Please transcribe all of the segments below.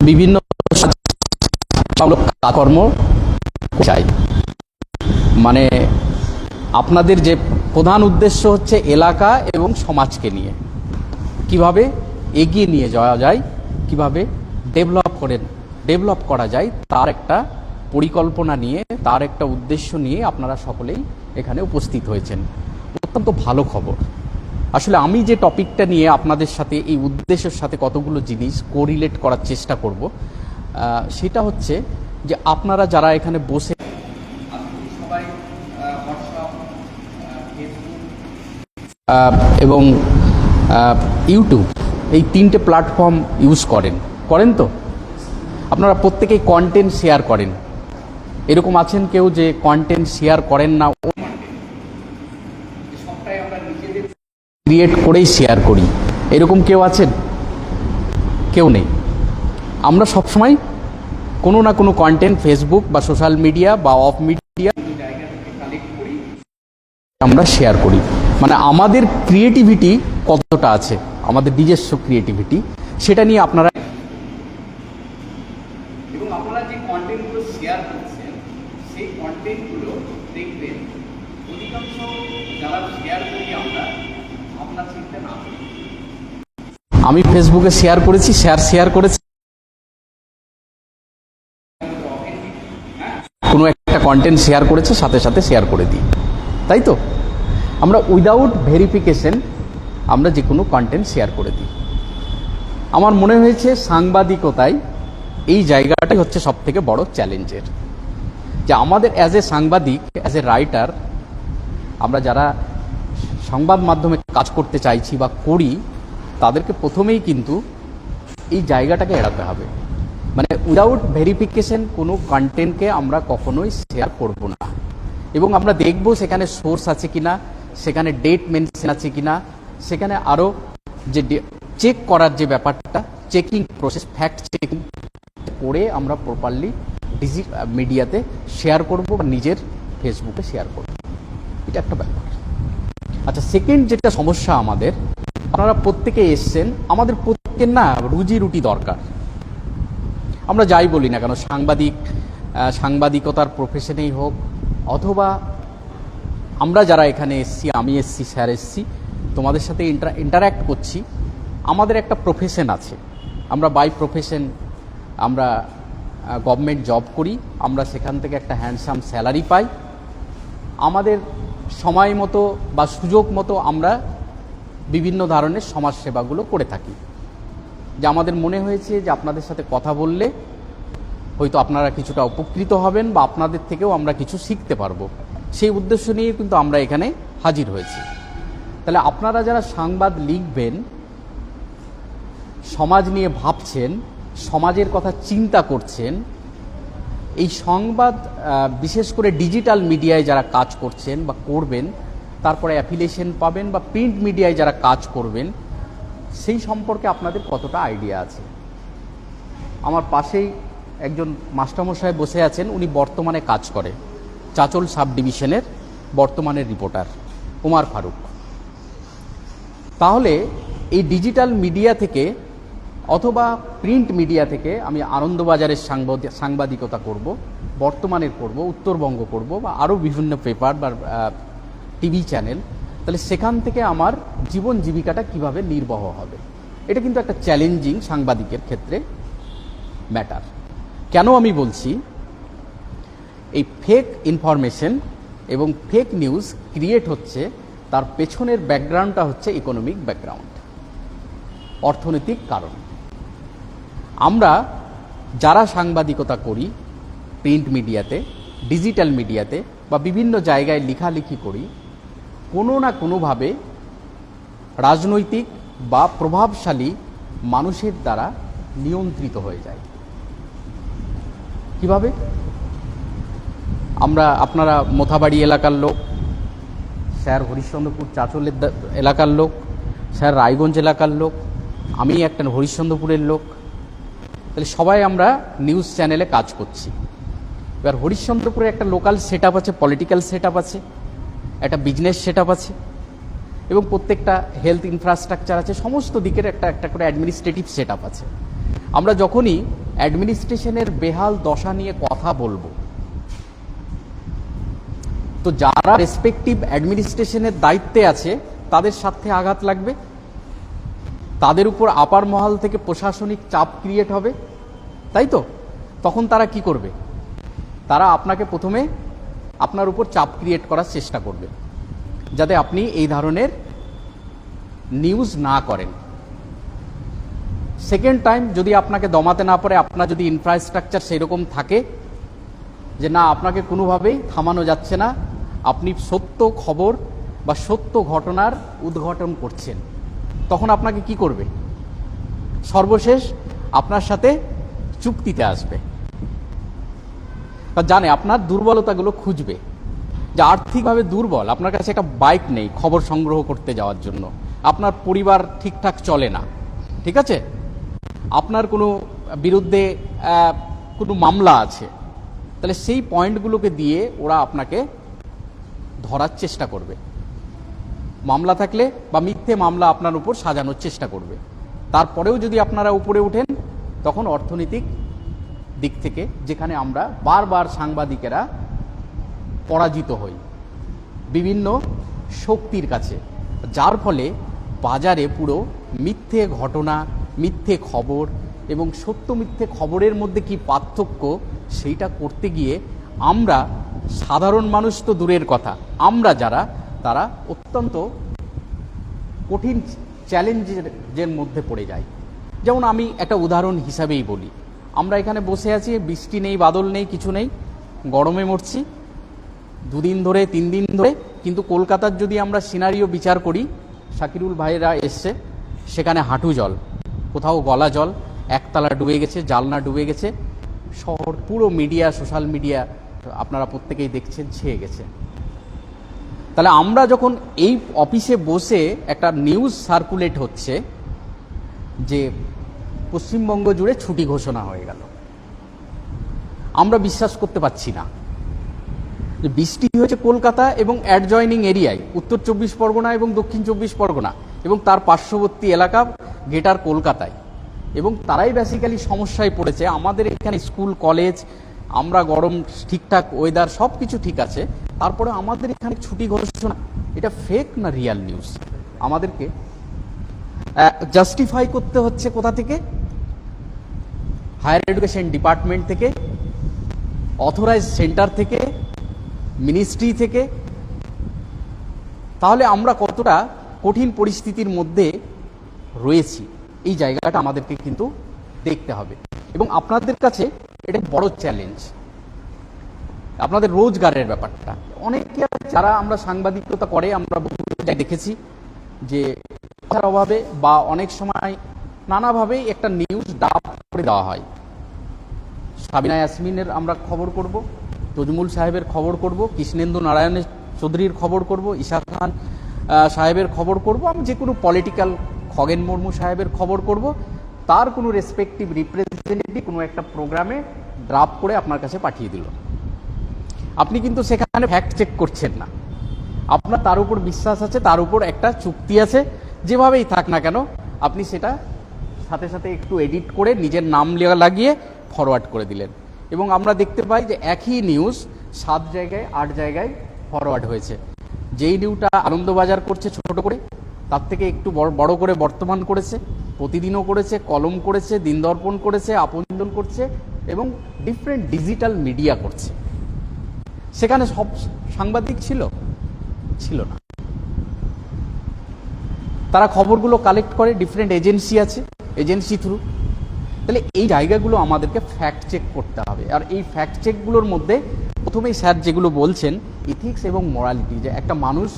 বিভিন্ন কাজকর্ম চাই। মানে আপনাদের যে প্রধান উদ্দেশ্য হচ্ছে এলাকা এবং সমাজকে নিয়ে। কীভাবে এগিয়ে নিয়ে যাওয়া যায়, কীভাবে ডেভেলপ করেন, ডেভেলপ করা যায়, তার একটা পরিকল্পনা নিয়ে, তার একটা উদ্দেশ্য নিয়ে আপনারা সকলেই এখানে উপস্থিত হয়েছেন। অত্যন্ত ভালো খবর। আসলে আমি যে টপিকটা নিয়ে আপনাদের সাথে, এই উদ্দেশ্যের সাথে কতগুলো জিনিস কোরিলেট করার চেষ্টা করব সেটা হচ্ছে যে আপনারা যারা এখানে বসে এবং ইউটিউব এই তিনটে প্ল্যাটফর্ম ইউজ করেন। করেন তো? আপনারা প্রত্যেকেই কন্টেন্ট শেয়ার করেন। এরকম আছেন কেউ যে কন্টেন্ট শেয়ার করেন না? ক্রিয়েট করেই শেয়ার করি। এরকম কেউ আছেন? কেউ নেই। আমরা সবসময় কোনো না কোনো কন্টেন্ট ফেসবুক বা সোশ্যাল মিডিয়া বা অফ মিডিয়া আমরা শেয়ার করি। মানে আমাদের ক্রিয়েটিভিটি কতটা আছে? আমাদের নিজস্ব ক্রিয়েটিভিটি সেটা নিয়ে আপনারা এবং আপনারা যে কন্টেন্টগুলো শেয়ার করছেন সেই কন্টেন্টগুলো দেখবেন অধিকাংশ যারা শেয়ার করি আমরা ভাবনা চিন্তা না করি। আমি ফেসবুকে শেয়ার করেছি শেয়ার শেয়ার করেছি। কোনো একটা কন্টেন্ট শেয়ার করেছে, সাথে সাথে শেয়ার করে দিই। তাই তো? আমরা উইদাউট ভেরিফিকেশন আমরা যে কোনো কন্টেন্ট শেয়ার করে দিই। আমার মনে হয়েছে সাংবাদিকতায় এই জায়গাটাই হচ্ছে সব থেকে বড় চ্যালেঞ্জের যে আমাদের অ্যাজ এ সাংবাদিক অ্যাজ এ রাইটার আমরা যারা সংবাদ মাধ্যমে কাজ করতে চাইছি বা করি তাদেরকে প্রথমেই কিন্তু এই জায়গাটাকে এড়াতে হবে। মানে উইদাউট ভেরিফিকেশন কোনো কন্টেন্টকে আমরা কখনোই শেয়ার করব না। এবং আমরা দেখব সেখানে সোর্স আছে কিনা, সেখানে ডেট মেনশন আছে কিনা, সেখানে আরও যে চেক করার যে ব্যাপারটা চেকিং প্রসেস ফ্যাক্ট চেকিং করে আমরা প্রপারলি ডিজি মিডিয়াতে শেয়ার করব বা নিজের ফেসবুকে শেয়ার করব। এটা একটা ব্যাপার। আচ্ছা সেকেন্ড যেটা সমস্যা আমাদের আপনারা প্রত্যেকে এসছেন, আমাদের প্রত্যেকের না রুজি রুটি দরকার। আমরা যাই বলি না কেন, সাংবাদিক সাংবাদিকতার প্রফেশনেই হোক, অথবা আমরা যারা এখানে এসছি, আমি এসছি, স্যার এসছি, তোমাদের সাথে ইন্টার ইন্টারাক্ট করছি। আমাদের একটা প্রফেশন আছে। আমরা বাই প্রফেশন আমরা গভর্নমেন্ট জব করি, আমরা সেখান থেকে একটা হ্যান্ডসাম স্যালারি পাই। আমাদের সময় মতো বা সুযোগ মতো আমরা বিভিন্ন ধরনের সমাজসেবাগুলো করে থাকি। যে আমাদের মনে হয়েছে যে আপনাদের সাথে কথা বললে হয়তো আপনারা কিছুটা উপকৃত হবেন বা আপনাদের থেকেও আমরা কিছু শিখতে পারব। সেই উদ্দেশ্য নিয়ে কিন্তু আমরা এখানে হাজির হয়েছি। তাহলে আপনারা যারা সংবাদ লিখবেন, সমাজ নিয়ে ভাবছেন, সমাজের কথা চিন্তা করছেন, এই সংবাদ বিশেষ করে ডিজিটাল মিডিয়ায় যারা কাজ করছেন বা করবেন তারপরে অ্যাফিলিয়েশন পাবেন বা প্রিন্ট মিডিয়ায় যারা কাজ করবেন, সেই সম্পর্কে আপনাদের কতটা আইডিয়া আছে? আমার পাশেই একজন মাস্টারমশাই বসে আছেন, উনি বর্তমানে কাজ করে। চাচল সাব ডিভিশনের বর্তমানের রিপোর্টার কুমার ফারুক। তাহলে এই ডিজিটাল মিডিয়া থেকে অথবা প্রিন্ট মিডিয়া থেকে আমি আনন্দবাজারের সাংবাদি- সাংবাদিকতা করব, বর্তমানের করব, উত্তরবঙ্গ করব বা আরও বিভিন্ন পেপার বা টিভি চ্যানেল, তাহলে সেখান থেকে আমার জীবন জীবিকাটা কীভাবে নির্বাহ হবে? এটা কিন্তু একটা চ্যালেঞ্জিং সাংবাদিকের ক্ষেত্রে ম্যাটার কেন আমি বলছি? এই ফেক ইনফরমেশন এবং ফেক নিউজ ক্রিয়েট হচ্ছে, তার পেছনের ব্যাকগ্রাউন্ডটা হচ্ছে ইকোনমিক ব্যাকগ্রাউন্ড অর্থনৈতিক কারণ। আমরা যারা সাংবাদিকতা করি প্রিন্ট মিডিয়াতে ডিজিটাল মিডিয়াতে বা বিভিন্ন জায়গায় লেখালেখি করি কোনো না কোনোভাবে রাজনৈতিক বা প্রভাবশালী মানুষের দ্বারা নিয়ন্ত্রিত হয়ে যায়। কীভাবে? আমরা আপনারা মোথাবাড়ি এলাকার লোক, স্যার হরিশ্চন্দ্রপুর চাচলের এলাকার লোক, স্যার রায়গঞ্জ এলাকার লোক, আমি একটা হরিশ্চন্দ্রপুরের লোক। তাহলে সবাই আমরা নিউজ চ্যানেলে কাজ করছি। এবার হরিশ্চন্দ্রপুরে একটা লোকাল সেট আছে, পলিটিক্যাল সেট আছে। একটা বিজনেস সেট আছে এবং প্রত্যেকটা হেলথ ইনফ্রাস্ট্রাকচার আছে, সমস্ত দিকের একটা একটা করে অ্যাডমিনিস্ট্রেটিভ সেট আছে। আমরা যখনই অ্যাডমিনিস্ট্রেশনের বেহাল দশা নিয়ে কথা বলব, তো যারা রেসপেক্টিভ অ্যাডমিনিস্ট্রেশনের দায়িত্বে আছে, তাদের স্বার্থে আঘাত লাগবে, তাদের উপর আপার মহল থেকে প্রশাসনিক চাপ ক্রিয়েট হবে, তাই তো? তখন তারা কি করবে? তারা আপনাকে প্রথমে আপনার উপর চাপ ক্রিয়েট করার চেষ্টা করবে। যাতে আপনি এই ধরনের নিউজ না করেন। সেকেন্ড টাইম যদি আপনাকে দমাতে না পারে, আপনার যদি ইনফ্রাস্ট্রাকচার সেরকম থাকে যে না, আপনাকে কোনোভাবেই থামানো যাচ্ছে না, আপনি সত্য খবর বা সত্য ঘটনার উদ্ঘাটন করছেন, তখন আপনাকে কি করবে? সর্বশেষ আপনার সাথে চুক্তিতে আসবে। জানে, আপনার দুর্বলতাগুলো খুঁজবে। যে আর্থিকভাবে দুর্বল, আপনার কাছে একটা বাইক নেই খবর সংগ্রহ করতে যাওয়ার জন্য। আপনার পরিবার ঠিকঠাক চলে না, ঠিক আছে? আপনার কোনো বিরুদ্ধে কোনো মামলা আছে, তাহলে সেই পয়েন্টগুলোকে দিয়ে ওরা আপনাকে ধরার চেষ্টা করবে। মামলা থাকলে বা মিথ্যে মামলা আপনার উপর সাজানোর চেষ্টা করবে। তারপরেও যদি আপনারা উপরে ওঠেন, তখন অর্থনৈতিক দিক থেকে, যেখানে আমরা বারবার সাংবাদিকেরা পরাজিত হই। বিভিন্ন শক্তির কাছে, যার ফলে বাজারে পুরো মিথ্যে ঘটনা, মিথ্যে খবর এবং সত্য মিথ্যে খবরের মধ্যে কি পার্থক্য, সেইটা করতে গিয়ে আমরা সাধারণ মানুষ তো দূরের কথা। আমরা যারা, তারা অত্যন্ত কঠিন চ্যালেঞ্জের মধ্যে পড়ে যায় যেমন আমি একটা উদাহরণ হিসাবেই বলি। আমরা এখানে বসে আছি, বৃষ্টি নেই, বাদল নেই, কিছু নেই, গরমে মরছি। দুদিন ধরে, তিন দিন ধরে, কিন্তু কলকাতার যদি আমরা সিনারিও বিচার করি, শাকিরুল ভাইরা এসছে, সেখানে হাঁটু জল, কোথাও গলা জল, একতলা ডুবে গেছে, জালনা ডুবে গেছে, শহর পুরো মিডিয়া সোশ্যাল মিডিয়া আপনারা প্রত্যেকেই দেখছেন, ছেয়ে গেছে। তাহলে আমরা যখন এই অফিসে বসে একটা নিউজ সার্কুলেট হচ্ছে, যে পশ্চিমবঙ্গ জুড়ে ছুটি ঘোষণা হয়ে গেল। আমরা বিশ্বাস করতে পারছি না। বৃষ্টি হয়েছে কলকাতা এবং অ্যাডজয়নিং এরিয়ায়, উত্তর চব্বিশ পরগনা এবং দক্ষিণ চব্বিশ পরগনা, এবং তার পার্শ্ববর্তী এলাকা গেটার কলকাতায়। এবং তারাই বেসিক্যালি সমস্যায় পড়েছে। আমাদের এখানে স্কুল, কলেজ, আমরা গরম, ঠিকঠাক ওয়েদার সব কিছু ঠিক আছে। তারপরে আমাদের এখানে ছুটি ঘোষণা, এটা ফেক না রিয়াল নিউজ আমাদেরকে জাস্টিফাই করতে হচ্ছে কোথা থেকে? হায়ার এডুকেশন ডিপার্টমেন্ট থেকে অথরাইজ সেন্টার থেকে, মিনিস্ট্রি থেকে, তাহলে আমরা কতটা কঠিন পরিস্থিতির মধ্যে রয়েছি? এই জায়গাটা আমাদেরকে কিন্তু দেখতে হবে। এবং আপনাদের কাছে এটা বড় চ্যালেঞ্জ আপনাদের রোজগারের ব্যাপারটা। অনেকে যারা আমরা সাংবাদিকতা করে, আমরা দেখেছি যে অভাবে বা অনেক সময় নানাভাবেই একটা নিউজ ডাব করে দেওয়া হয়। সাবিনা ইয়াসমিনের আমরা খবর করব, তজমুল সাহেবের খবর করব, কৃষ্ণেন্দু নারায়ণের চৌধুরীর খবর করব, ঈশা খান সাহেবের খবর করব, আমি যে কোনো পলিটিক্যাল খগেন মুর্মু সাহেবের খবর করব। তার কোনো রেসপেক্টিভ রিপ্রেজেন্টেটিভ কোনো একটা প্রোগ্রামে ড্রাফট করে আপনার কাছে পাঠিয়ে দিল। আপনি কিন্তু সেখানে ফ্যাক্ট চেক করছেন না। আপনার তার উপর বিশ্বাস আছে, তার উপর একটা চুক্তি আছে, যেভাবেই থাক না কেন, আপনি সেটা সাথে সাথে একটু এডিট করে নিজের নাম লাগিয়ে ফরওয়ার্ড করে দিলেন। এবং আমরা দেখতে পাই যে একই নিউজ সাত জায়গায়, আট জায়গায় ফরওয়ার্ড হয়েছে। যেই নিউটা আনন্দবাজার করছে ছোট করে, তার থেকে একটু বড় করে বর্তমান করেছে, প্রতিদিনও করেছে, কলম করেছে দিনদর্পণ করেছে, আপনজন করছে এবং ডিফারেন্ট ডিজিটাল মিডিয়া করছে। সেখানে সব সাংবাদিক ছিল? ছিল না। তারা খবরগুলো কালেক্ট করে ডিফারেন্ট এজেন্সি আছে। এজেন্সি থ্রু তাহলে এই জায়গাগুলো আমাদেরকে ফ্যাক্ট চেক করতে হবে। আর এই ফ্যাক্ট চেকগুলোর মধ্যে প্রথমেই স্যার যেগুলো বলছেন ইথিক্স এবং মোরালিটি যে একটা মানুষ,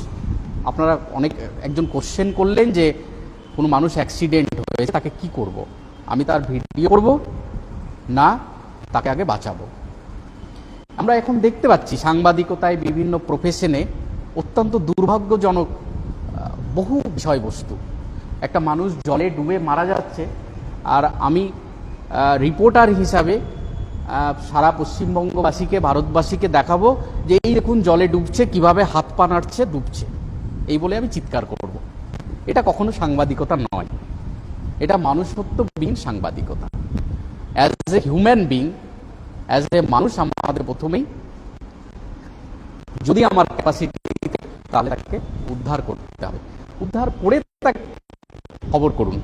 আপনারা অনেক, একজন কোশ্চেন করলেন যে কোনো মানুষ অ্যাক্সিডেন্ট হয়েছে, তাকে কি করব। আমি তার ভিডিও করব, না, তাকে আগে বাঁচাবো। আমরা এখন দেখতে পাচ্ছি সাংবাদিকতায় বিভিন্ন প্রফেশনে অত্যন্ত দুর্ভাগ্যজনক বহু বিষয়বস্তু। একটা মানুষ জলে ডুবে মারা যাচ্ছে। আর আমি রিপোর্টার হিসাবে সারা পশ্চিমবঙ্গবাসীকে, ভারতবাসীকে দেখাবো যে এই দেখুন জলে ডুবছে, কীভাবে হাত পা নাড়ছে, ডুবছে। এই বলে আমি চিৎকার করব। এটা কখনো সাংবাদিকতা নয়। এটা মানুষত্ববিহীন সাংবাদিকতা। As a human being as a মানুষ, আমাদের প্রথমেই যদি আমার ক্যাপাসিটি তাহলে তাকে উদ্ধার করতে হবে। উদ্ধার করে তাকে খবর করুন।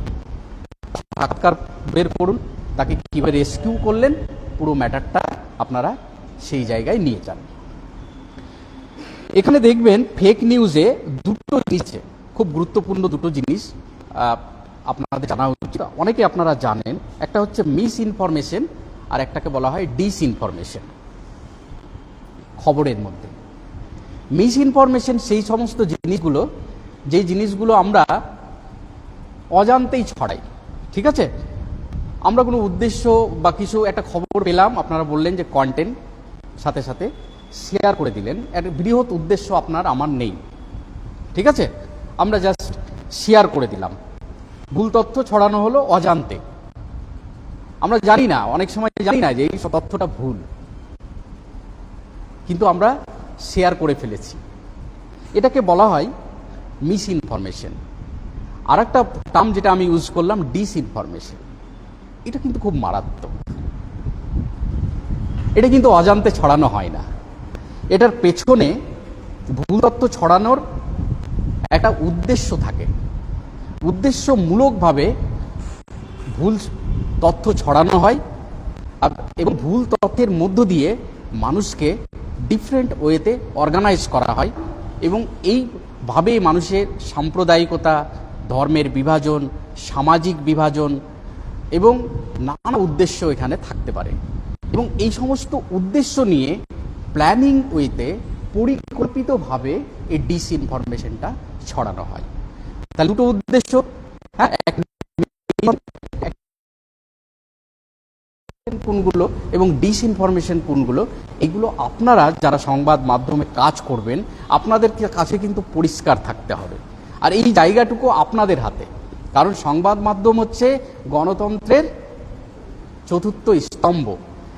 সাক্ষাৎকার বের করুন, তাকে কীভাবে রেস্কিউ করলেন, পুরো ম্যাটারটা আপনারা সেই জায়গায় নিয়ে যান। এখানে দেখবেন ফেক নিউজে দুটো জিনিসে খুব গুরুত্বপূর্ণ দুটো জিনিস আপনাদের জানা উচিত। অনেকে আপনারা জানেন, একটা হচ্ছে মিস ইনফরমেশন আর একটাকে বলা হয় ডিস ইনফরমেশন খবরের মধ্যে। মিস ইনফরমেশন সেই সমস্ত জিনিসগুলো যে জিনিসগুলো আমরা অজান্তেই ছড়াই, ঠিক আছে? আমরা কোনো উদ্দেশ্য বা কিছু একটা খবর পেলাম, আপনারা বললেন যে কন্টেন্ট সাথে সাথে শেয়ার করে দিলেন। একটা বৃহৎ উদ্দেশ্য আপনার, আমার নেই, ঠিক আছে? আমরা জাস্ট শেয়ার করে দিলাম। ভুল তথ্য ছড়ানো হলো অজান্তে। আমরা জানি না, অনেক সময় জানি না যে এই তথ্যটা ভুল। কিন্তু আমরা শেয়ার করে ফেলেছি। এটাকে বলা হয় মিস ইনফরমেশন আর একটা টার্ম যেটা আমি ইউজ করলাম ডিস ইনফরমেশন এটা কিন্তু খুব মারাত্মক। এটা কিন্তু অজান্তে ছড়ানো হয় না। এটার পেছনে ভুল তথ্য ছড়ানোর একটা উদ্দেশ্য থাকে। উদ্দেশ্যমূলকভাবে ভুল তথ্য ছড়ানো হয় এবং ভুল তথ্যের মধ্য দিয়ে মানুষকে ডিফারেন্ট ওয়েতে অর্গানাইজ করা হয় এবং এইভাবে মানুষের সাম্প্রদায়িকতা ধর্মের বিভাজন, সামাজিক বিভাজন এবং নানা উদ্দেশ্য এখানে থাকতে পারে। এবং এই সমস্ত উদ্দেশ্য নিয়ে প্ল্যানিং ওয়েতে পরিকল্পিতভাবে এই ডিস ইনফরমেশনটা ছড়ানো হয়। তাহলে দুটো উদ্দেশ্য। হ্যাঁ কোনগুলো এবং ডিসইনফরমেশন কোনগুলো, এগুলো আপনারা যারা সংবাদ মাধ্যমে কাজ করবেন, আপনাদের কাছে কিন্তু পরিষ্কার থাকতে হবে। আর এই জায়গাটুকু আপনাদের হাতে। কারণ সংবাদ মাধ্যম হচ্ছে গণতন্ত্রের চতুর্থ স্তম্ভ।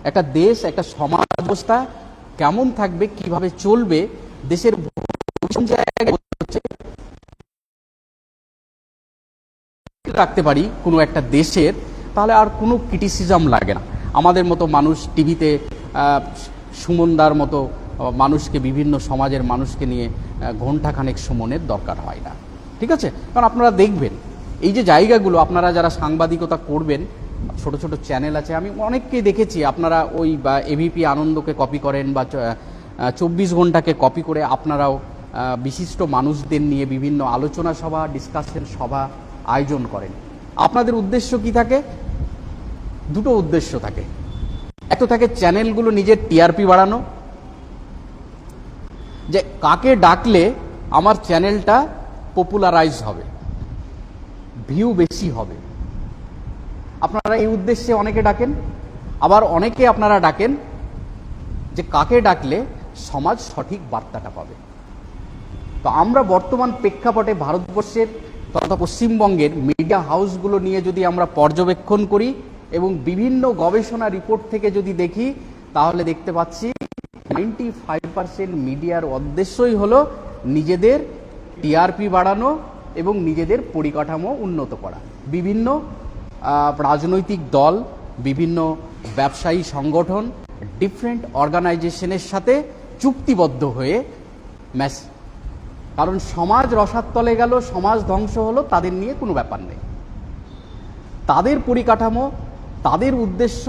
একটা দেশ, একটা সমাজ ব্যবস্থা কেমন থাকবে, কীভাবে চলবে, দেশের রাখতে পারি কোনো একটা দেশের, তাহলে আর কোনো ক্রিটিসিজম লাগে না। আমাদের মতো মানুষ টিভিতে সুমনদার মতো মানুষকে, বিভিন্ন সমাজের মানুষকে নিয়ে ঘণ্টাখানেক সুমনের দরকার হয় না। ঠিক আছে? কারণ আপনারা দেখবেন, এই যে জায়গাগুলো, আপনারা যারা সাংবাদিকতা করবেন, ছোট ছোট চ্যানেল আছে, আমি অনেককেই দেখেছি, আপনারা ওই, বা এভিপি আনন্দকে কপি করেন, বা চব্বিশ ঘন্টাকে কপি করে আপনারাও বিশিষ্ট মানুষদের নিয়ে বিভিন্ন আলোচনা সভা ডিসকাশন সভা আয়োজন করেন। আপনাদের উদ্দেশ্য কি থাকে? দুটো উদ্দেশ্য থাকে। এক তো থাকে চ্যানেলগুলো নিজের টিআরপি বাড়ানো। যে, কাকে ডাকলে আমার চ্যানেলটা পপুলারাইজ হবে ভিউ বেশি হবে। আপনারা এই উদ্দেশ্যে অনেকে ডাকেন, আবার অনেকে আপনারা ডাকেন যে কাকে ডাকলে সমাজ সঠিক বার্তাটা পাবে। তো আমরা বর্তমান প্রেক্ষাপটে ভারতবর্ষের তথা পশ্চিমবঙ্গের মিডিয়া হাউসগুলো নিয়ে যদি আমরা পর্যবেক্ষণ করি এবং বিভিন্ন গবেষণা রিপোর্ট থেকে যদি দেখি, তাহলে দেখতে পাচ্ছি নাইনটি ফাইভ পার্সেন্ট মিডিয়ার উদ্দেশ্যই হলো নিজেদের টিআরপি বাড়ানো এবং নিজেদের পরিকাঠামো উন্নত করা। বিভিন্ন রাজনৈতিক দল, বিভিন্ন ব্যবসায়ী সংগঠন ডিফারেন্ট অর্গানাইজেশনের সাথে চুক্তিবদ্ধ হয়ে ম্যাস, কারণ সমাজ রসাতলে গেল, সমাজ ধ্বংস হলো, তাদের নিয়ে কোনো ব্যাপার নেই। তাদের পরিকাঠামো, তাদের উদ্দেশ্য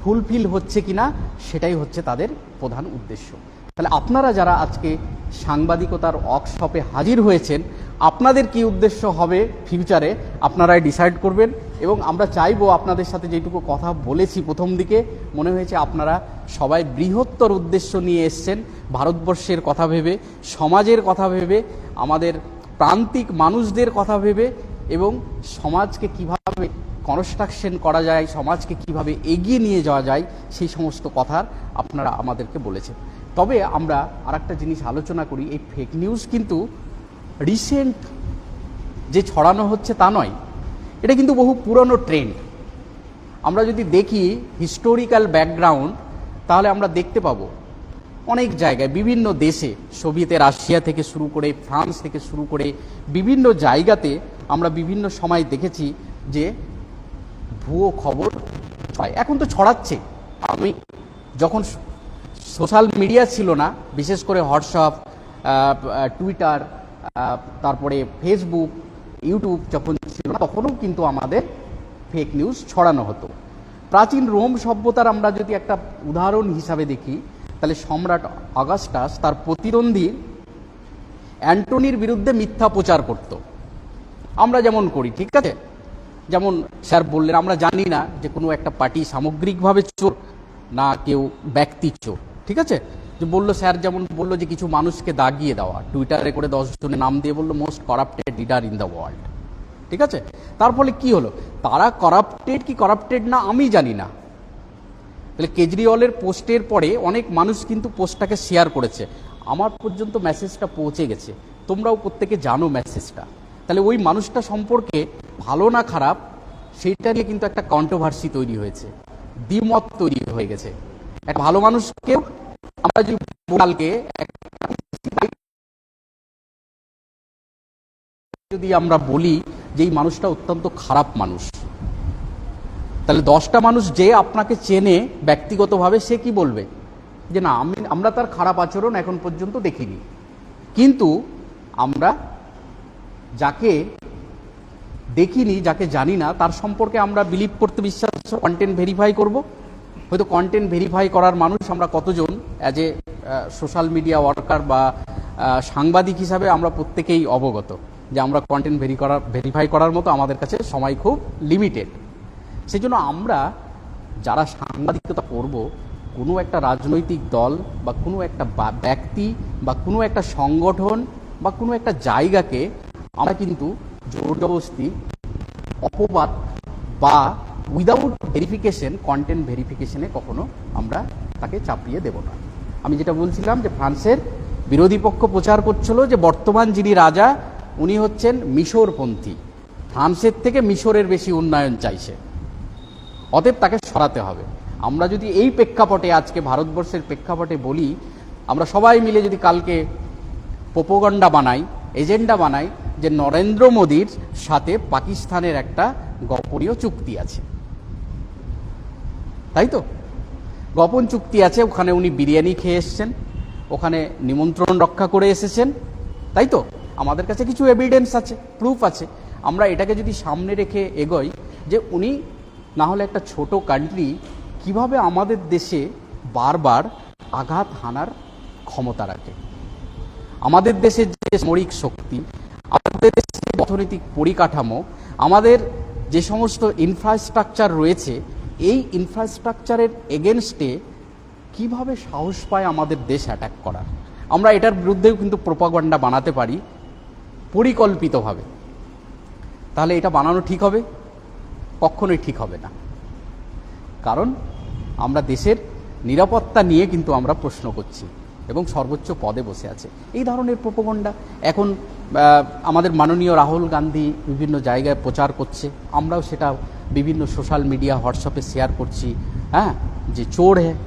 ফুলফিল হচ্ছে কিনা, সেটাই হচ্ছে তাদের প্রধান উদ্দেশ্য। তাহলে আপনারা যারা আজকে সাংবাদিকতার ওয়ার্কশপে হাজির হয়েছেন, আপনাদের কি উদ্দেশ্য হবে ফিউচারে আপনারাই ডিসাইড করবেন এবং আমরা চাইব আপনাদের সাথে যেটুকু কথা বলেছি প্রথম দিকে, মনে হয়েছে আপনারা সবাই বৃহত্তর উদ্দেশ্য নিয়ে এসছেন, ভারতবর্ষের কথা ভেবে, সমাজের কথা ভেবে, আমাদের প্রান্তিক মানুষদের কথা ভেবে এবং সমাজকে কীভাবে কনস্ট্রাকশন করা যায়, সমাজকে কীভাবে এগিয়ে নিয়ে যাওয়া যায়, সেই সমস্ত কথার আপনারা আমাদেরকে বলেছেন। তবে আমরা আরেকটা জিনিস আলোচনা করি, এই ফেক নিউজ কিন্তু রিসেন্ট যে ছড়ানো হচ্ছে তা নয়, এটা কিন্তু বহু পুরনো ট্রেন্ড আমরা যদি দেখি হিস্টোরিক্যাল ব্যাকগ্রাউন্ড তাহলে আমরা দেখতে পাবো অনেক জায়গায়, বিভিন্ন দেশে, সোভিয়েতে রাশিয়া থেকে শুরু করে ফ্রান্স থেকে শুরু করে বিভিন্ন জায়গাতে আমরা বিভিন্ন সময় দেখেছি যে ভুয়ো খবর পায় এখন তো ছড়াচ্ছে। আমি যখন সোশ্যাল মিডিয়া ছিল না, বিশেষ করে হোয়াটসঅ্যাপ টুইটার তারপরে ফেসবুক, ইউটিউব যখন ছিল না, তখনও কিন্তু আমাদের ফেক নিউজ ছড়ানো হতো। প্রাচীন রোম সভ্যতার আমরা যদি একটা উদাহরণ হিসাবে দেখি, তাহলে সম্রাট অগাস্টাস তার প্রতিদ্বন্দ্বী অ্যান্টনির বিরুদ্ধে মিথ্যা প্রচার করত। আমরা যেমন করি, ঠিক আছে? যেমন স্যার বললেন, আমরা জানি না যে কোনো একটা পার্টি সামগ্রিকভাবে চোর না কেউ ব্যক্তি চোর। ঠিক আছে? যে বলল স্যার যেমন বলল যে কিছু মানুষকে দাগিয়ে দেওয়া। টুইটারে করে দশ জনের নাম দিয়ে বলল most corrupted leader in the world ঠিক আছে? তার ফলে কি হলো? তারা করাপ্টেড কি করাপ্টেড না, আমি জানি না। তাহলে কেজরিওয়ালের পোস্টের পরে অনেক মানুষ কিন্তু পোস্টটাকে শেয়ার করেছে। আমার পর্যন্ত মেসেজটা পৌঁছে গেছে। তোমরাও প্রত্যেকে জানো মেসেজটা তাহলে ওই মানুষটা সম্পর্কে ভালো না খারাপ সেইটা নিয়ে কিন্তু একটা কন্ট্রোভার্সি তৈরি হয়েছে। দ্বিমত তৈরি হয়ে গেছে। একটা ভালো মানুষকেও আমরা যদি কালকে যদি আমরা বলি যে এই মানুষটা অত্যন্ত খারাপ মানুষ, তাহলে দশটা মানুষ যে আপনাকে চেনে ব্যক্তিগতভাবে, সে কি বলবে? যে না, আমি, আমরা তার খারাপ আচরণ এখন পর্যন্ত দেখিনি। কিন্তু আমরা যাকে দেখিনি, যাকে জানি না, তার সম্পর্কে আমরা বিলিভ করতে বিশ্বাস কন্টেন্ট ভেরিফাই করব। হয়তো কন্টেন্ট ভেরিফাই করার মানুষ আমরা কতজন? As a social media worker বা সাংবাদিক হিসাবে আমরা প্রত্যেকেই অবগত যে আমরা কন্টেন্ট ভেরি করা ভেরিফাই করার মতো আমাদের কাছে সময় খুব লিমিটেড সেই জন্য আমরা যারা সাংবাদিকতা করব, কোনো একটা রাজনৈতিক দল বা কোনো একটা ব্যক্তি বা কোনো একটা সংগঠন বা কোনো একটা জায়গাকে আমরা কিন্তু জোর জবরদস্তি অপবাদ বা উইদাউট ভেরিফিকেশন কন্টেন্ট ভেরিফিকেশনে কখনো আমরা তাকে চাপিয়ে দেব না। আমি যেটা বলছিলাম যে ফ্রান্সের বিরোধী পক্ষ প্রচার করছিল যে বর্তমান যিনি রাজা, উনি হচ্ছেন মিশরপন্থী। ফ্রান্সের থেকে মিশরের বেশি উন্নয়ন চাইছে। অতএব তাকে সরাতে হবে। আমরা যদি এই প্রেক্ষাপটে, আজকে ভারতবর্ষের প্রেক্ষাপটে বলি, আমরা সবাই মিলে যদি কালকে পোপোগন্ডা বানাই, এজেন্ডা বানাই যে নরেন্দ্র মোদীর সাথে পাকিস্তানের একটা গোপনীয় চুক্তি আছে। তাই তো? গোপন চুক্তি আছে, ওখানে উনি বিরিয়ানি খেয়ে এসছেন, ওখানে নিমন্ত্রণ রক্ষা করে এসেছেন, তাই তো? আমাদের কাছে কিছু এভিডেন্স আছে প্রুফ আছে। আমরা এটাকে যদি সামনে রেখে এগোই যে উনি না হলে একটা ছোট কান্ট্রি কীভাবে আমাদের দেশে বারবার আঘাত হানার ক্ষমতা রাখে? আমাদের দেশের যে সামরিক শক্তি, আমাদের দেশের অর্থনৈতিক পরিকাঠামো, আমাদের যে সমস্ত ইনফ্রাস্ট্রাকচার রয়েছে এই ইনফ্রাস্ট্রাকচারের এগেনস্টে কীভাবে সাহস পায় আমাদের দেশ অ্যাটাক করার? আমরা এটার বিরুদ্ধেও কিন্তু প্রোপাগন্ডা বানাতে পারি, পরিকল্পিতভাবে। তাহলে এটা বানানো ঠিক হবে? কখনোই ঠিক হবে না। কারণ আমরা দেশের নিরাপত্তা নিয়ে কিন্তু আমরা প্রশ্ন করছি। এবং সর্বোচ্চ পদে বসে আছে। এই ধরনের প্রোপগন্ডা। এখন আমাদের মাননীয় রাহুল গান্ধী বিভিন্ন জায়গায় প্রচার করছে। আমরাও সেটা বিভিন্ন সোশ্যাল মিডিয়া, হোয়াটসঅ্যাপে শেয়ার করছি। হ্যাঁ? যে চোর হ্যাঁ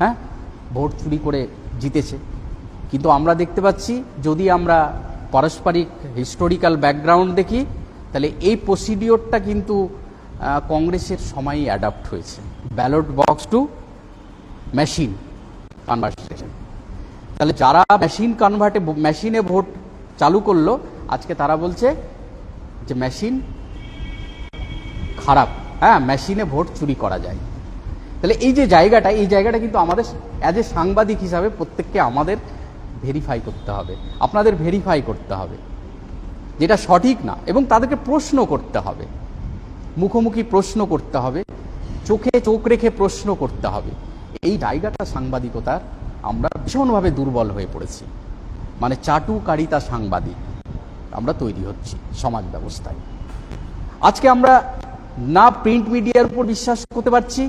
হ্যাঁ? ভোট চুরি করে জিতেছে। কিন্তু আমরা দেখতে পাচ্ছি, যদি আমরা পারস্পরিক হিস্টোরিক্যাল ব্যাকগ্রাউন্ড দেখি, তাহলে এই প্রসিডিওরটা কিন্তু কংগ্রেসের সময়ই অ্যাডাপ্ট হয়েছে। Ballot box to machine. Conversation তাহলে যারা মেশিন কনভার্টে মেশিনে ভোট চালু করল, আজকে তারা বলছে যে মেশিন খারাপ। হ্যাঁ মেশিনে ভোট চুরি করা যায়। তাহলে এই যে জায়গাটা, এই জায়গাটা কিন্তু আমাদের অ্যাজ এ সাংবাদিক হিসাবে প্রত্যেককে আমাদের ভেরিফাই করতে হবে। আপনাদের ভেরিফাই করতে হবে। যেটা সঠিক না, এবং তাদেরকে প্রশ্ন করতে হবে। মুখোমুখি প্রশ্ন করতে হবে। চোখে চোখ রেখে প্রশ্ন করতে হবে। এই জায়গাটা সাংবাদিকতার আমরা ভীষণভাবে দুর্বল হয়ে পড়েছি। মানে চাটুকারিতা সাংবাদিক আমরা তৈরি হচ্ছি সমাজ ব্যবস্থায়। আজকে আমরা না প্রিন্ট মিডিয়ার উপর বিশ্বাস করতে পারছি,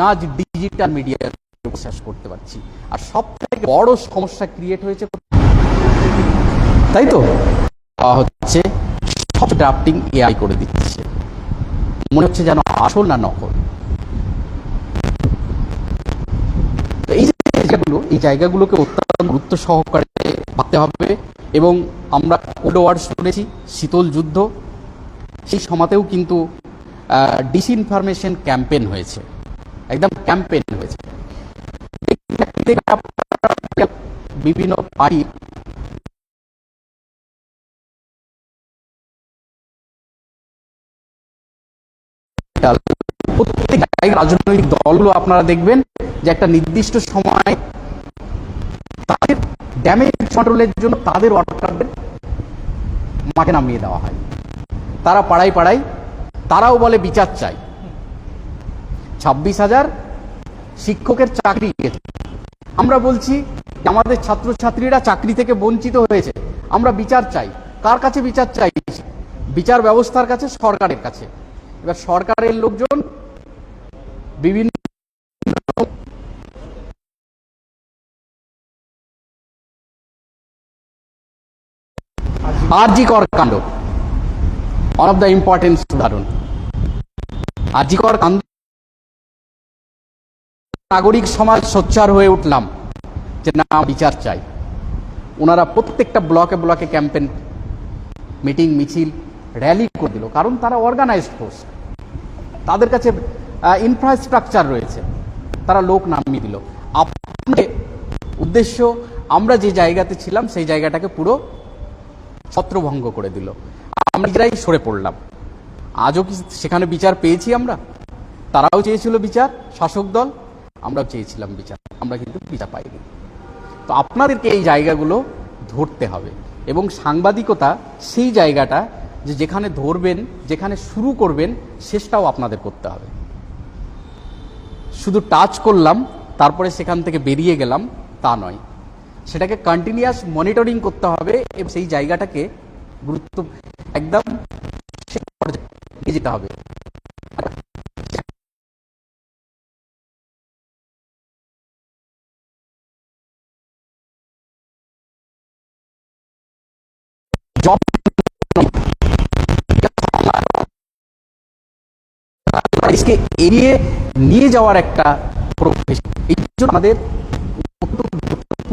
না ডিজিটাল মিডিয়ার উপর বিশ্বাস করতে পারছি। আর সব থেকে বড় সমস্যা ক্রিয়েট হয়েছে তাই তো? হচ্ছে সব ড্রাফটিং এআই করে দিচ্ছে। মনে হচ্ছে যেন আসল না নকল তো এই যে জায়গাগুলো এই জায়গাগুলোকে অত্যন্ত গুরুত্ব সহকারে ভাবতে হবে এবং আমরা কোল্ড ওয়ার শুনেছি, শীতল যুদ্ধ, সেই সময়তেও কিন্তু ডিসইনফরমেশন ক্যাম্পেন হয়েছে। একদম ক্যাম্পেন হয়েছে। বিভিন্ন জায়গায় রাজনৈতিক দলগুলো আপনারা দেখবেন যে একটা নির্দিষ্ট সময় তাদের ড্যামেজ কন্ট্রোলের জন্য তাদের ওয়ার্কারদের মাঠে নামিয়ে দেওয়া হয়। তারা পাড়ায় পাড়ায়, তারাও বলে বিচার চাই ছাব্বিশ হাজার শিক্ষকের চাকরি আমরা বলছি আমাদের ছাত্রছাত্রীরা চাকরি থেকে বঞ্চিত হয়েছে। আমরা বিচার চাই। কার কাছে বিচার চাই? বিচার ব্যবস্থার কাছে, সরকারের কাছে। এবার সরকারের লোকজন বিভিন্ন আরজি কর কাণ্ড। ওয়ান অফ দ্য ইম্পর্টেন্স উদাহরণ। আরজি কর কাণ্ড নাগরিক সমাজ সোচ্চার হয়ে উঠলাম যে না বিচার চাই। ওনারা প্রত্যেকটা ব্লকে ব্লকে ক্যাম্পেন মিটিং, মিছিল, র্যালি করে দিল। কারণ তারা অর্গানাইজড ফোর্স তাদের কাছে ইনফ্রাস্ট্রাকচার রয়েছে। তারা লোক নামিয়ে দিল। আপনার উদ্দেশ্য, আমরা যে জায়গাতে ছিলাম, সেই জায়গাটাকে পুরো ছত্রভঙ্গ করে দিল। আমরা নিজেরাই সরে পড়লাম। আজও কি সেখানে বিচার পেয়েছি আমরা? তারাও চেয়েছিল বিচার, শাসক দল, আমরাও চেয়েছিলাম বিচার। আমরা কিন্তু বিচার পাইনি। তো আপনাদেরকে এই জায়গাগুলো ধরতে হবে এবং সাংবাদিকতা সেই জায়গাটা যে যেখানে ধরবেন, যেখানে শুরু করবেন, শেষটাও আপনাদের করতে হবে। শুধু টাচ করলাম, তারপরে সেখান থেকে বেরিয়ে গেলাম, তা নয়। সেটাকে কন্টিনিউয়াস মনিটরিং করতে হবে এবং সেই জায়গাটাকে গুরুত্ব একদম নিয়ে যেতে হবে দেশকে এড়িয়ে নিয়ে যাওয়ার একটা প্রফেশন এই জন্য আমাদের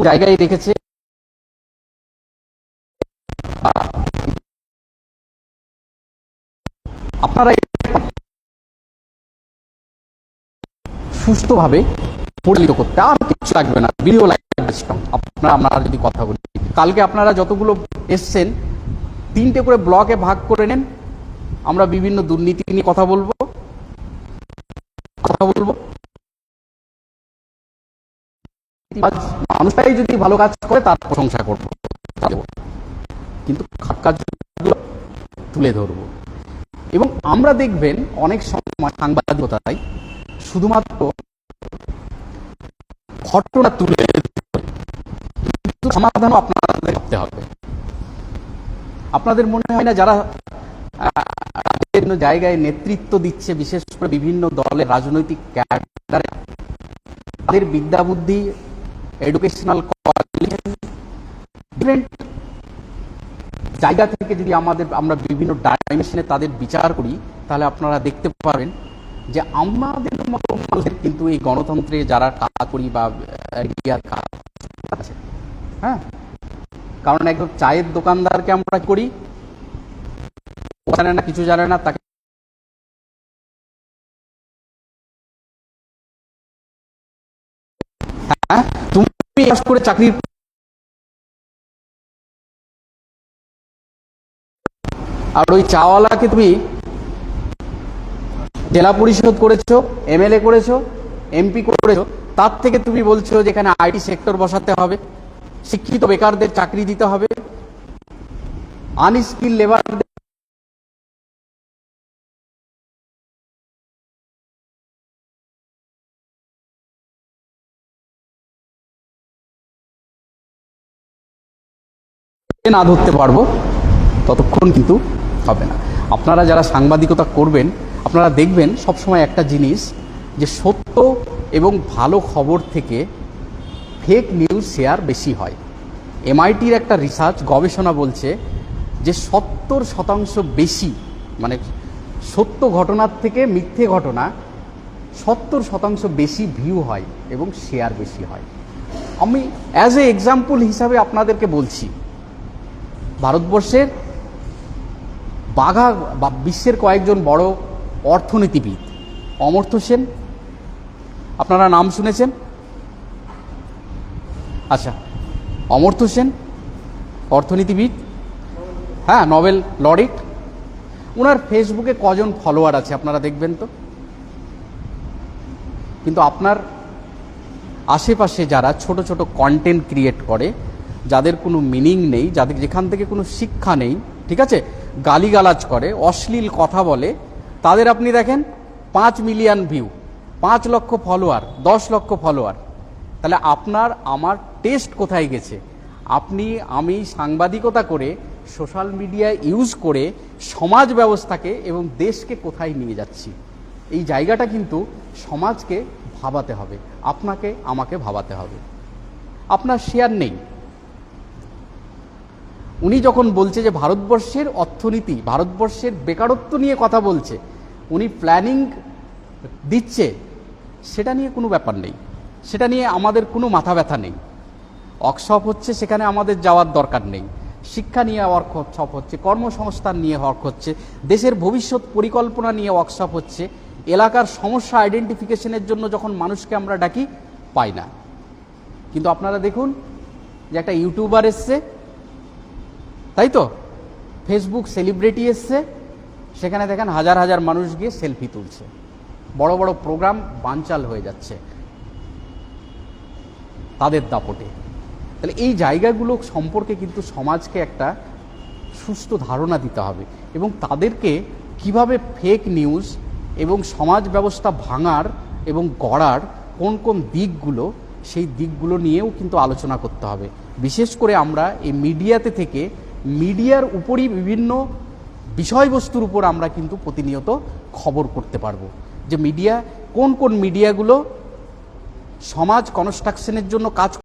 জায়গায় রেখেছে। আপনারা সুস্থভাবে পরিচালিত করতে আর কিছু লাগবে না। ভিডিও লাগবে আপনারা আপনারা যদি কথা বলি। কালকে আপনারা যতগুলো এসছেন, তিনটে করে ব্লকে ভাগ করে নেন। আমরা বিভিন্ন দুর্নীতি নিয়ে কথা বলব। কথা বলব? মানুষটাই যদি ভালো কাজ করে, তার প্রশংসা করব। কিন্তু খারাপ কাজগুলো তুলে ধরবো। এবং আমরা দেখবেন অনেক সময় সাংবাদিকতায় শুধুমাত্র ঘটনা তুলে। কিন্তু সমাধানও আপনাদের ভাবতে হবে। আপনাদের মনে হয় না যারা বিভিন্ন জায়গায় নেতৃত্ব দিচ্ছে বিশেষ করে বিভিন্ন দলের রাজনৈতিক ক্যাডারে। তাদের বিদ্যা বুদ্ধি এডুকেশনাল ডিফারেন্ট জায়গা থেকে যদি আমাদের আমরা বিভিন্ন ডাইমেনশনে তাদের বিচার করি, তাহলে আপনারা দেখতে পাবেন যে আমাদের মতো মানুষের কিন্তু এই গণতন্ত্রে যারা কাজ করি বা এরিয়ার কাজ আছে হ্যাঁ? কারণ একদম চায়ের দোকানদারকে আমরা করি জানে না, কিছু জানে না, তাকে হ্যাঁ? তুমি করে আর ওই চাওয়ালাকে তুমি জেলা পরিষদ করেছ, এমএলএ করেছ, এমপি করেছ, তার থেকে তুমি বলছো যেখানে আইটি সেক্টর বসাতে হবে, শিক্ষিত বেকারদের চাকরি দিতে হবে আনস্কিল লেবার না ধরতে পারব, ততক্ষণ কিন্তু হবে না। আপনারা যারা সাংবাদিকতা করবেন, আপনারা দেখবেন সবসময় একটা জিনিস যে সত্য এবং ভালো খবর থেকে ফেক নিউজ শেয়ার বেশি হয়। এমআইটির একটা রিসার্চ গবেষণা বলছে যে সত্তর শতাংশ বেশি মানে সত্য ঘটনার থেকে মিথ্যে ঘটনা, সত্তর শতাংশ বেশি ভিউ হয় এবং শেয়ার বেশি হয়। আমি অ্যাজ এ এক্সাম্পল হিসাবে আপনাদেরকে বলছি ভারতবর্ষের বাঘা বা বিশ্বের কয়েকজন বড় অর্থনীতিবিদ। অমর্ত্য সেন, আপনারা নাম শুনেছেন? আচ্ছা অমর্ত্য সেন, অর্থনীতিবিদ হ্যাঁ নোবেল লরিট ওনার ফেসবুকে কজন ফলোয়ার আছে আপনারা দেখবেন তো? কিন্তু আপনার আশেপাশে যারা ছোট ছোট কন্টেন্ট ক্রিয়েট করে যাদের কোনো মিনিং নেই, যাদের যেখান থেকে কোনো শিক্ষা নেই, ঠিক আছে? গালিগালাজ করে, অশ্লীল কথা বলে, তাদের আপনি দেখেন পাঁচ মিলিয়ন ভিউ, পাঁচ লক্ষ ফলোয়ার, দশ লক্ষ ফলোয়ার। তাহলে আপনার, আমার টেস্ট কোথায় গেছে? আপনি, আমি সাংবাদিকতা করে, সোশ্যাল মিডিয়া ইউজ করে, সমাজ ব্যবস্থাকে এবং দেশকে কোথায় নিয়ে যাচ্ছি? এই জায়গাটা কিন্তু সমাজকে ভাবাতে হবে, আপনাকে, আমাকে ভাবাতে হবে। আপনার শেয়ার নেই। উনি যখন বলছে যে ভারতবর্ষের অর্থনীতি, ভারতবর্ষের বেকারত্ব নিয়ে কথা বলছে, উনি প্ল্যানিং দিচ্ছে, সেটা নিয়ে কোনো ব্যাপার নেই। সেটা নিয়ে আমাদের কোনো মাথা ব্যথা নেই। ওয়ার্কশপ হচ্ছে, সেখানে আমাদের যাওয়ার দরকার নেই। শিক্ষা নিয়ে ওয়ার্কশপ হচ্ছে, কর্মসংস্থান নিয়ে ওয়ার্ক হচ্ছে, দেশের ভবিষ্যৎ পরিকল্পনা নিয়ে ওয়ার্কশপ হচ্ছে, এলাকার সমস্যা আইডেন্টিফিকেশনের জন্য যখন মানুষকে আমরা ডাকি, পাই না। কিন্তু আপনারা দেখুন যে একটা ইউটিউবার এসছে তাই তো? ফেসবুক সেলিব্রিটি এসছে, সেখানে দেখেন হাজার হাজার মানুষ গিয়ে সেলফি তুলছে। বড় বড় প্রোগ্রাম বানচাল হয়ে যাচ্ছে। তাদের দাপটে। তাহলে এই জায়গাগুলো সম্পর্কে কিন্তু সমাজকে একটা সুস্থ ধারণা দিতে হবে এবং তাদেরকে কীভাবে ফেক নিউজ এবং সমাজ ব্যবস্থা ভাঙার এবং গড়ার কোন কোন দিকগুলো, সেই দিকগুলো নিয়েও কিন্তু আলোচনা করতে হবে। বিশেষ করে আমরা এই মিডিয়াতে থেকে মিডিয়ার উপরই বিভিন্ন বিষয়বস্তুর উপর আমরা কিন্তু প্রতিনিয়ত খবর করতে পারব। যে মিডিয়া, কোন কোন মিডিয়াগুলো সমাজ কনস্ট্রাকশনের জন্য কাজ